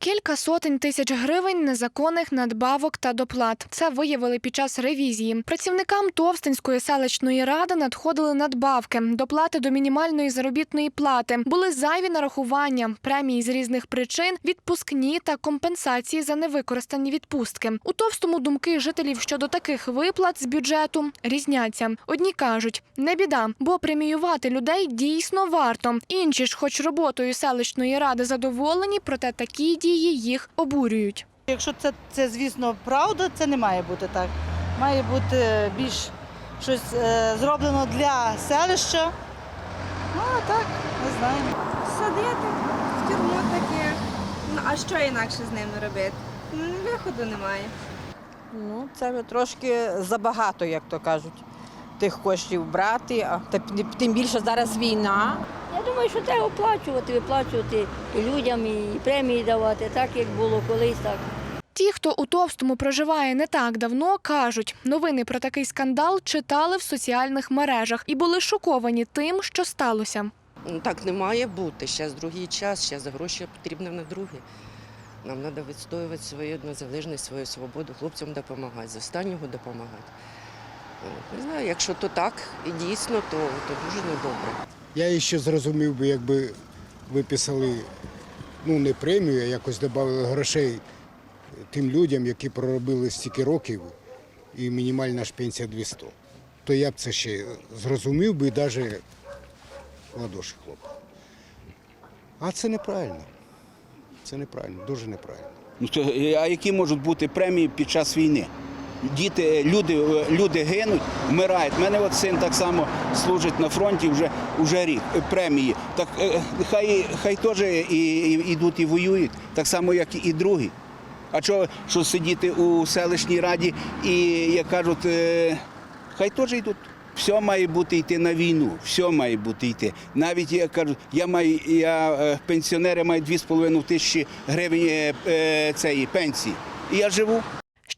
Кілька сотень тисяч гривень незаконних надбавок та доплат. Це виявили під час ревізії. Працівникам Товстинської селищної ради надходили надбавки, доплати до мінімальної заробітної плати, були зайві нарахування, премії з різних причин, відпускні та компенсації за невикористані відпустки. У товстому думки жителів щодо таких виплат з бюджету різняться. Одні кажуть, не біда, бо преміювати людей дійсно варто. Інші ж, хоч роботою селищної ради задоволені, проте такі дії їх обурюють. Якщо це, це, звісно, правда, це не має бути так. Має бути більш щось е, зроблено для селища. Ну, а так, не знаю. Садити в тюрму таке. Ну а що інакше з ними робити? Ну, Виходу немає. Ну, це вже трошки забагато, як то кажуть, тих коштів брати, а та- тим більше зараз війна. Думаю, що треба оплачувати, виплачувати і людям, і премії давати, так як було колись, так. Ті, хто у товстому проживає не так давно, кажуть, новини про такий скандал читали в соціальних мережах і були шоковані тим, що сталося. Ну, Так не має бути. Зараз другий час, зараз гроші потрібні на друге. Нам треба відстоювати свою незалежність, свою свободу, хлопцям допомагати, з останнього допомагати. Не знаю, якщо то так і дійсно, то, то дуже недобре. Я ще зрозумів би, якби виписали ну не премію, а якось додали грошей тим людям, які проробили стільки років, і мінімальна ж пенсія 200. То я б це ще зрозумів би навіть ладоші хлопав. А це неправильно. Це неправильно, дуже неправильно. Ну, то, е, а які можуть бути премії під час війни? Діти, люди, е, люди гинуть, вмирають. У мене от син так само служить на фронті вже, вже рік. Е, Премії. Так е, хай, хай теж і, йдуть і воюють, так само, як і другі. А що, що сидіти у селищній раді і, як кажуть, хай теж йдуть. Все має бути йти на війну, все має бути йти. Навіть я кажу, я маю, я пенсіонери мають 2,5 тисячі гривень е, цієї пенсії. І я живу.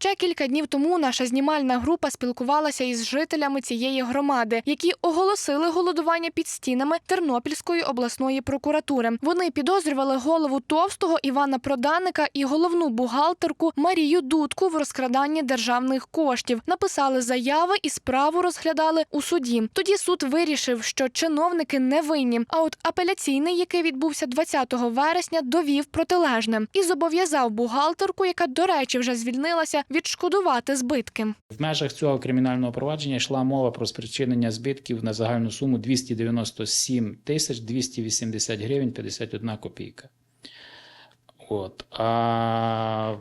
Ще кілька днів тому наша знімальна група спілкувалася із жителями цієї громади, які оголосили голодування під стінами Тернопільської обласної прокуратури. Вони підозрювали голову товстого Івана Проданика і головну бухгалтерку Марію Дудку в розкраданні державних коштів. Написали заяви і справу розглядали у суді. Тоді суд вирішив, що чиновники не винні. А от апеляційний, який відбувся 20 вересня, довів протилежне і зобов'язав бухгалтерку, яка, до речі, вже звільнилася, відшкодувати збитки. В межах цього кримінального провадження йшла мова про спричинення збитків на загальну суму 297 тисяч 280 гривень 51 копійка. От. А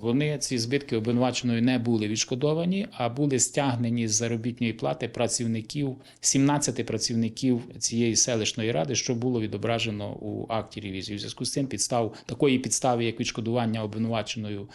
вони, ці збитки обвинуваченою не були відшкодовані, а були стягнені з заробітної плати працівників, 17 працівників цієї селищної ради, що було відображено у акті ревізії. У зв'язку з цим підстав, такої підстави, як відшкодування обвинуваченою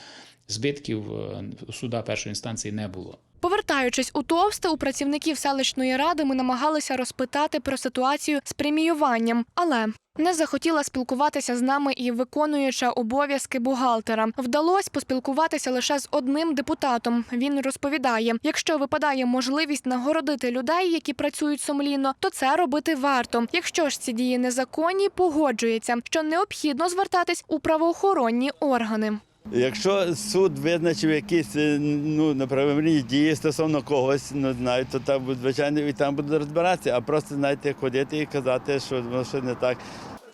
збитків, е, суда першої інстанції не було. Повертаючись у товсте, у працівників селищної ради ми намагалися розпитати про ситуацію з преміюванням, але не захотіла спілкуватися з нами і виконуюча обов'язки бухгалтера. Вдалося поспілкуватися лише з одним депутатом. Він розповідає: якщо випадає можливість нагородити людей, які працюють сумлінно, то це робити варто. Якщо ж ці дії незаконні, погоджується, що необхідно звертатись у правоохоронні органи. Якщо суд визначив якісь е, ну, неправомірні дії стосовно когось, ну знаю, то там звичайно і там буде розбиратися, а просто знаєте, ходити і казати, що воно що не так.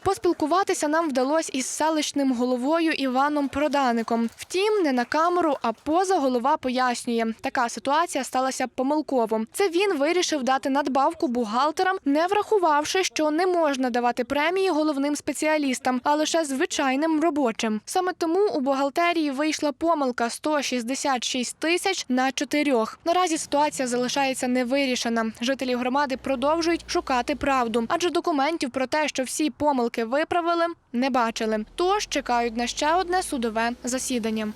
Поспілкуватися нам вдалося із селищним головою Іваном Продаником. Втім, не на камеру, а поза голова пояснює, така ситуація сталася помилково. Це він вирішив дати надбавку бухгалтерам, не врахувавши, що не можна давати премії головним спеціалістам, а лише звичайним робочим. Саме тому у бухгалтерії вийшла помилка 166 тисяч на чотирьох. Наразі ситуація залишається невирішена. Жителі громади продовжують шукати правду, адже документів про те, що всі помилки виправили, не бачили. Тож чекають на ще одне судове засідання.